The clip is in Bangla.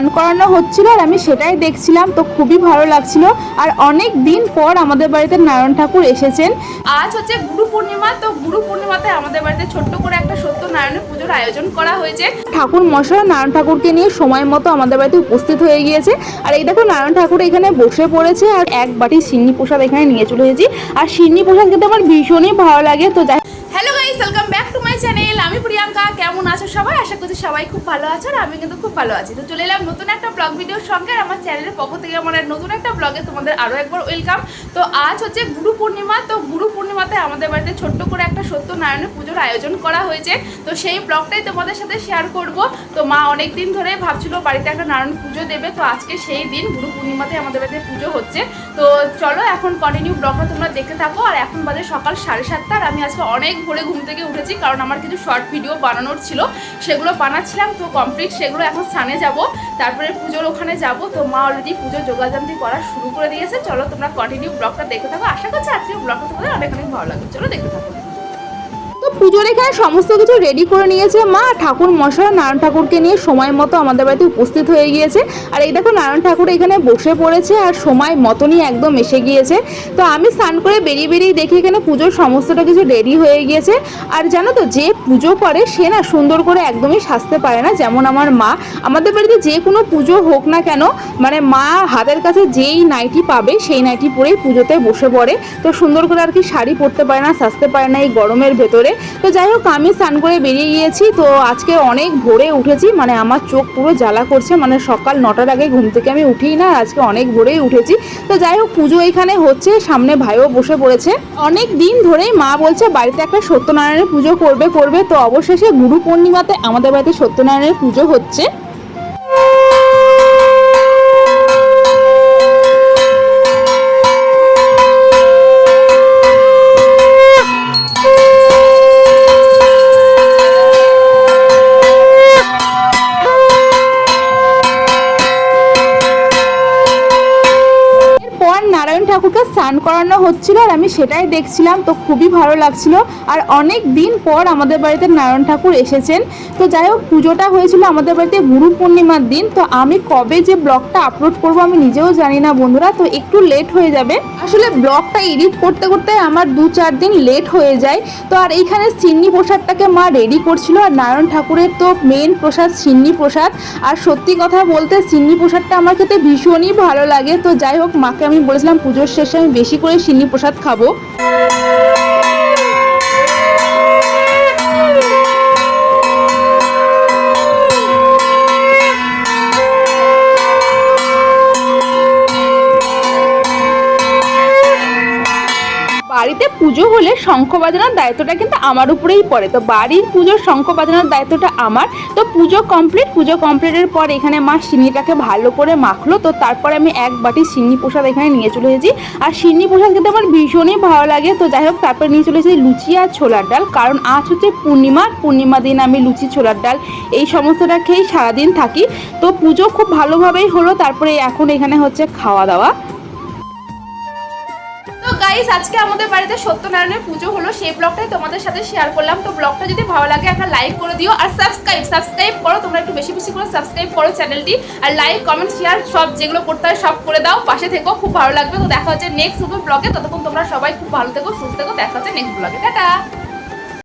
স্নান করানো হচ্ছিল আর আমি সেটাই দেখছিলাম তো খুবই ভালো লাগছিল। আর অনেক দিন পর আমাদের বাড়িতে নারায়ণ ঠাকুর এসেছেন। আজ হচ্ছে গুরু পূর্ণিমা তো গুরু পূর্ণিমাতে আমাদের বাড়িতে ছোট্ট করে একটা সত্যনারায়ণের পুজোর আয়োজন করা হয়েছে। ঠাকুর মশাই নারায়ণ ঠাকুরকে নিয়ে সময় মতো আমাদের বাড়িতে উপস্থিত হয়ে গিয়েছে। আর এই দেখো নারায়ণ ঠাকুর এখানে বসে পড়েছে আর এক বাটি সিন্নি প্রসাদ এখানে নিয়ে চলে এসেছি। আর সিন্নি প্রসাদ খেতে আমার ভীষণই ভালো লাগে তো যাই hello guys welcome back to my channel আমি প্রিয়াঙ্কা, কেমন আছো সবাই? আশা করছি সবাই খুব ভালো আছো আর আমি কিন্তু খুব ভালো আছি। তো চলে এলাম নতুন একটা ব্লগ ভিডিওর সঙ্গে আর আমার চ্যানেলের পক্ষ থেকে আমার নতুন একটা ব্লগে তোমাদের আরও একবার ওয়েলকাম তো আজ হচ্ছে গুরু পূর্ণিমা। তো গুরু পূর্ণিমাতে আমাদের বাড়িতে ছোট্ট করে একটা সত্যনারায়ণের পুজোর আয়োজন করা হয়েছে। তো সেই ব্লগটাই তোমাদের সাথে শেয়ার করব। তো মা অনেক দিন ধরে ভাবছিল বাড়িতে একটা নারায়ণ পুজো দেবে। তো আজকে সেই দিন গুরু পূর্ণিমাতে আমাদের বাড়িতে পুজো হচ্ছে। তো চলো এখন কন্টিনিউ ব্লগটা তোমরা দেখতে থাকো। আর এখন বাজে সকাল সাড়ে সাতটা। আর আমি আজকে অনেক ভোরে ঘুম থেকে উঠেছি, কারণ আমার কিছু শর্ট ভিডিও বানানোর ছিল, সেগুলো বানাচ্ছিলাম, তো কমপ্লিট সেগুলো এখন স্থানে যাব। তারপরে পুজোর ওখানে যাব, তো মা অলরেডি পুজো যোগাযান্তি করা শুরু করে দিয়েছে। চলো তোমরা কন্টিনিউ ব্লগটা দেখে থাকো। আশা করছি আজকে ব্লগটা তোমাদের অনেক অনেক ভালো লাগবে। চলো দেখতে থাকো। পুজোর এখানে সমস্ত কিছু রেডি করে নিয়েছে মা। ঠাকুর মশাই নারায়ণ ঠাকুরকে নিয়ে সময় মতো আমাদের বাড়িতে উপস্থিত হয়ে গিয়েছে। আর এই দেখো নারায়ণ ঠাকুর এখানে বসে পড়েছে আর সময় মতনই একদম এসে গিয়েছে। তো আমি স্নান করে বেরিয়ে বেরিয়ে দেখি এখানে পুজোর সমস্তটা কিছু রেডি হয়ে গিয়েছে। আর জানো তো, যে পুজো করে সে না সুন্দর করে একদমই সাজতে পারে না, যেমন আমার মা। আমাদের বাড়িতে যে কোনো পুজো হোক না কেন মানে মা হাতের কাছে যেই নাইটি পাবে, সেই নাইটি পরেই পুজোতে বসে পড়ে। তো সুন্দর করে আর কি শাড়ি পরতে পারে না, সাজতে পারে না এই গরমের ভেতরে। তো যাই হোক, আমি স্নান করে বেরিয়ে গিয়েছি। তো আজকে অনেক ভোরে উঠেছি মানে আমার চোখ পুরো জ্বালা করছে মানে সকাল নটার আগে ঘুম থেকে আমি উঠি না, আজকে অনেক ভোরেই উঠেছি। তো যাই হোক, পুজো এখানে হচ্ছে, সামনে ভাইও বসে পড়েছে। অনেক দিন ধরেই মা বলছে, বাড়িতে একটা সত্যনারায়ণের পুজো করবে করবে। তো অবশেষে গুরু পূর্ণিমাতে আমাদের বাড়িতে সত্যনারায়ণের পুজো হচ্ছে। নারায়ণ ঠাকুরকে স্নান করানো হচ্ছিল আর আমি সেটাই দেখছিলাম, তো খুবই ভালো লাগছিল। আর অনেক দিন পর আমাদের বাড়িতে নারায়ণ ঠাকুর এসেছেন। তো যাই হোক, পুজোটা হয়েছিল আমাদের বাড়িতে গুরু পূর্ণিমার দিন, তো আমি কবে যে ব্লগটা আপলোড করব আমি নিজেও জানি না বন্ধুরা, তো একটু লেট হয়ে যাবে। আসলে ব্লগটা এডিট করতে করতে আমার দু চার দিন লেট হয়ে যায়। তো আর এইখানে সিন্নি প্রসাদটাকে মা রেডি করছিল আর নারায়ণ ঠাকুরের তো মেন প্রসাদ সিন্নি প্রসাদ। আর সত্যি কথা বলতে সিন্নি প্রসাদটা আমার খেতে ভীষণই ভালো লাগে। তো যাই হোক, মাকে আমি বলেছিলাম পুজোর শেষে আমি বেশি করে সিন্নি প্রসাদ খাব। বাড়িতে পুজো হলে শঙ্খ বাজানোর দায়িত্বটা কিন্তু আমার উপরেই পড়ে। তো বাড়ির পুজোর শঙ্খ বাজানোর দায়িত্বটা আমার। তো পুজো কমপ্লিট পুজো কমপ্লিটের পর এখানে মা সিন্নিটাকে ভালো করে মাখলো। তো তারপরে আমি এক বাটি সিন্নি প্রসাদ এখানে নিয়ে চলে এসেছি। আর সিন্নি প্রসাদ খেতে আমার ভীষণই ভালো লাগে। তো যাই হোক, তারপরে নিয়ে চলে এসেছি লুচি আর ছোলার ডাল। কারণ আজ হচ্ছে পূর্ণিমা। পূর্ণিমা দিন আমি লুচি, ছোলার ডাল এই সমস্তটা খেয়েই সারাদিন থাকি। তো পুজো খুব ভালোভাবেই হলো। তারপরে এখন এখানে হচ্ছে খাওয়া দাওয়া। গাইস আজকে আমাদের বাড়িতে সত্যনারায়ণের পুজো হলো। সেই ব্লগটাই তোমাদের সাথে শেয়ার করলাম। তো ব্লগটা যদি ভালো লাগে, একটা লাইক করে দিও আর সাবস্ক্রাইব সাবস্ক্রাইব করো। তোমরা একটু বেশি বেশি করে সাবস্ক্রাইব করো চ্যানেলটি আর লাইক কমেন্ট শেয়ার সব যেগুলো করতে হয়, সব করে দাও। পাশে থেকো, খুব ভালো লাগবে। তো দেখা হচ্ছে নেক্সট ব্লগে ততক্ষণ তোমরা সবাই খুব ভালো থেকো, সুস্থ থেকো। দেখা হচ্ছে নেক্সট ব্লগে টাটা!